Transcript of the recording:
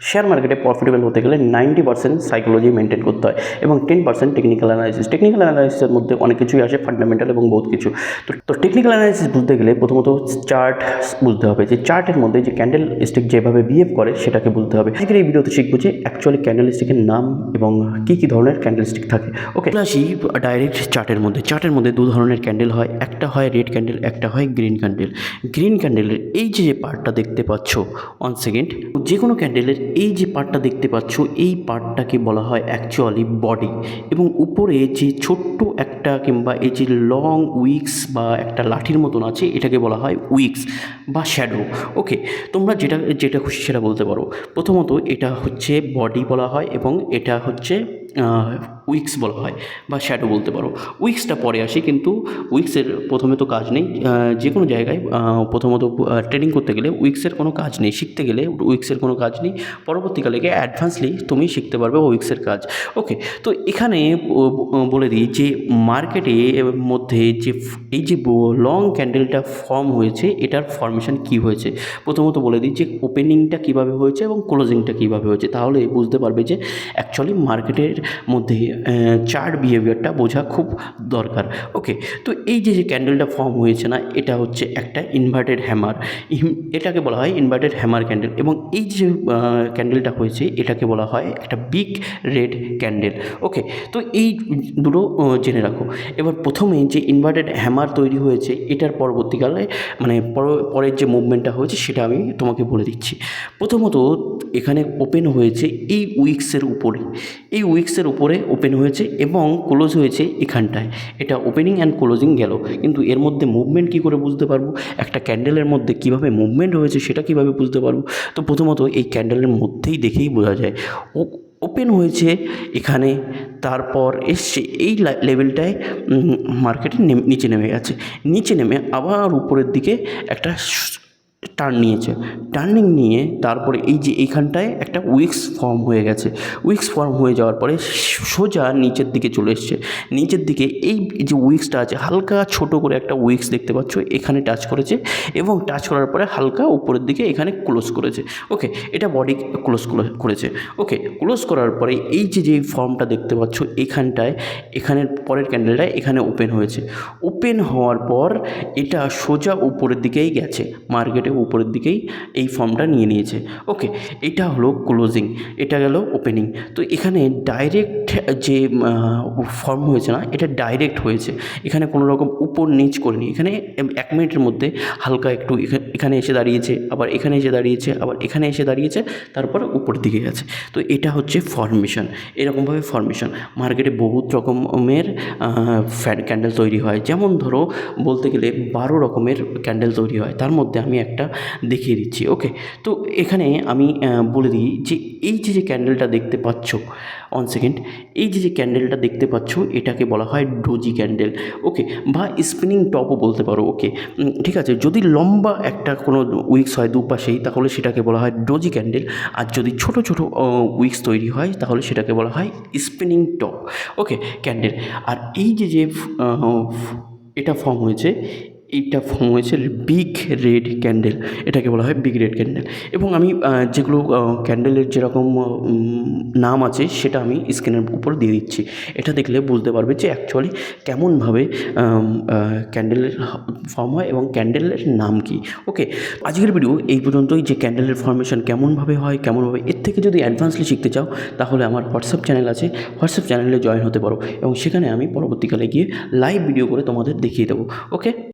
Share মার্কেটে profitable হতে গেলে নাইনটি পার্সেন্ট সাইকোলজি মেনটেন করতে হয় এবং ten percent technical analysis technical অ্যানালাইসিসের মধ্যে অনেক কিছুই আসে ফান্ডামেন্টাল এবং বহুত কিছু। তো তো টেকনিক্যাল অ্যানালাইসিস বুঝতে গেলে প্রথমত চার্ট বুঝতে হবে যে চার্টের মধ্যে যে ক্যান্ডেল স্টিক যেভাবে বিহেভ করে সেটাকে বুঝতে হবে। আজকের এই ভিডিওতে শিখব যে অ্যাকচুয়ালি ক্যান্ডেল স্টিকের নাম এবং কী কী ধরনের ক্যান্ডেল স্টিক থাকে ওকে আসি ডাইরেক্ট চার্টের মধ্যে। চার্টের মধ্যে দু ধরনের ক্যান্ডেল হয়। একটা হয় রেড ক্যান্ডেল একটা হয় গ্রিন ক্যান্ডেল গ্রিন ক্যান্ডেলের এই যে পার্টটা দেখতে পাচ্ছ ওয়ান সেকেন্ড যে কোনো ক্যান্ডেলের এই যে পার্টটা দেখতে পাচ্ছ, এই পার্টটাকে বলা হয় অ্যাকচুয়ালি বডি এবং উপরে যে ছোট্ট একটা কিংবা এই যে লং উইক্স বা একটা লাঠির মতন আছে, এটাকে বলা হয় উইক্স বা শ্যাডো ওকে তোমরা যেটা যেটা খুশি সেটা বলতে পারো। প্রথমত এটা হচ্ছে বডি বলা হয় এবং এটা হচ্ছে উইক্স বলা হয় বা শ্যাডো বলতে পারো। উইক্সটা পরে আসি কিন্তু উইক্সের প্রথমে তো কাজ নেই। যে কোনো জায়গায় প্রথমত ট্রেনিং করতে গেলে উইক্সের কোনো কাজ নেই। শিখতে গেলে উইক্সের কোনো কাজ নেই। পরবর্তীকালে গিয়ে অ্যাডভান্সলি তুমি শিখতে পারবে উইক্সের কাজ। ওকে তো এখানে বলে দিই যে মার্কেটে মধ্যে যে এই যে লং ক্যান্ডেলটা ফর্ম হয়েছে, এটার ফর্মেশন কি হয়েছে? প্রথমত বলে দিই যে ওপেনিংটা কীভাবে হয়েছে এবং ক্লোজিংটা কীভাবে হয়েছে। তাহলে বুঝতে পারবে যে অ্যাকচুয়ালি মার্কেটের মধ্যে চার্ট বিহেভিয়ারটা বোঝা খুব দরকার। ওকে তো এই যে ক্যান্ডেলটা ফর্ম হয়েছে না, এটা হচ্ছে একটা ইনভার্টেড হ্যামার এটাকে বলা হয় ইনভার্টেড হ্যামার ক্যান্ডেল এবং এই যে ক্যান্ডেলটা হয়েছে, এটাকে বলা হয় একটা বিগ রেড ক্যান্ডেল ওকে তো এই দুটো জেনে রাখো। এবার প্রথমে যে ইনভার্টেড হ্যামার তৈরি হয়েছে, এটার পরবর্তীকালে মানে পর- পরের যে মুভমেন্টটা হয়েছে, সেটা আমি তোমাকে বলে দিচ্ছি। প্রথমত, এখানে ওপেন হয়েছে এই উইক্সের উপরে। এই উইক্সের উপরে ওপেন হয়েছে এবং ক্লোজ হয়েছে এখানটায়। এটা ওপেনিং অ্যান্ড ক্লোজিং গেল। কিন্তু এর মধ্যে মুভমেন্ট কী করে বুঝতে পারব? একটা ক্যান্ডেলের মধ্যে কীভাবে মুভমেন্ট হয়েছে সেটা কীভাবে বুঝতে পারব? তো প্রথমত এই ক্যান্ডেলের মধ্যেই দেখেই বোঝা যায়। ও ওপেন হয়েছে এখানে, তারপর এসছে এই লেভেলটায় মার্কেটে নিচে নেমে গেছে। নিচে নেমে আবার উপরের দিকে একটা টার্ন নিয়েছে। টার্নিং নিয়ে তারপরে এই যে এইখানটায় একটা উইক্স ফর্ম হয়ে গেছে। উইক্স ফর্ম হয়ে যাওয়ার পরে সোজা নিচের দিকে চলে এসছে। নিচের দিকে এই যে উইক্সটা আছে, হালকা ছোট করে একটা উইক্স দেখতে পাচ্ছ। এখানে টাচ করেছে এবং টাচ করার পরে হালকা উপরের দিকে এখানে ক্লোজ করেছে। ওকে এটা বডি ক্লোজ করেছে। ওকে ক্লোজ করার পরে এই যে যে ফর্মটা দেখতে পাচ্ছ, এখানটায়, এখানের পরের ক্যান্ডেলটায় এখানে ওপেন হয়েছে। ওপেন হওয়ার পর এটা সোজা উপরের দিকেই গেছে। মার্কেটে উপরের দিকেই এই ফর্মটা নিয়ে নিয়েছে। ওকে, এটা হলো ক্লোজিং, এটা গেল ওপেনিং। তো এখানে ডাইরেক্ট যে ফর্ম হয়েছে না, এটা ডাইরেক্ট হয়েছে। এখানে কোনো রকম উপর নিচ করেনি। এখানে এক মিনিটের মধ্যে হালকা একটু এখানে এসে দাঁড়িয়েছে, আবার এখানে এসে দাঁড়িয়েছে, আবার এখানে এসে দাঁড়িয়েছে, তারপর উপরের দিকে গেছে। তো এটা হচ্ছে ফর্মেশন এরকমভাবে ফর্মেশন মার্কেটে বহুত রকমের ফ্যান ক্যান্ডেল তৈরি হয়। যেমন ধরো, বলতে গেলে বারো রকমের ক্যান্ডেল তৈরি হয়। তার মধ্যে আমি একটা দেখিয়ে দিচ্ছি ওকে তো এখানে আমি বলে দিই যে এই যে যে ক্যান্ডেলটা দেখতে পাচ্ছ অন সেকেন্ড এই যে যে ক্যান্ডেলটা দেখতে পাচ্ছ, এটাকে বলা হয় ডোজি ক্যান্ডেল ওকে বা স্পিনিং টপও বলতে পারো ওকে ঠিক আছে, যদি লম্বা একটা কোনো উইক্স হয় দুপাশেই, তাহলে সেটাকে বলা হয় ডোজি ক্যান্ডেল আর যদি ছোট ছোট উইক্স তৈরি হয়, তাহলে সেটাকে বলা হয় স্পিনিং টপ ওকে ক্যান্ডেল আর এই যে যে এটা ফর্ম হয়েছে এইটা ফর্ম হয়েছে বিগ রেড ক্যান্ডেল এটাকে বলা হয় বিগ রেড ক্যান্ডেল এবং আমি যেগুলো ক্যান্ডেলের যেরকম নাম আছে, সেটা আমি স্ক্রিনের উপর দিয়ে দিচ্ছি। এটা দেখলে বুঝতে পারবে যে অ্যাকচুয়ালি কেমনভাবে ক্যান্ডেলের ফর্ম হয় এবং ক্যান্ডেলের নাম কি। ওকে আজকের ভিডিও এই পর্যন্তই। যে ক্যান্ডেলের ফর্মেশন কেমনভাবে হয়, কেমনভাবে, এর থেকে যদি অ্যাডভান্সলি শিখতে চাও, তাহলে আমার হোয়াটসঅ্যাপ চ্যানেল আছে। হোয়াটসঅ্যাপ চ্যানেলে জয়েন হতে পারো। এবং সেখানে আমি পরবর্তীকালে গিয়ে লাইভ ভিডিও করে তোমাদের দেখিয়ে দেবো। ওকে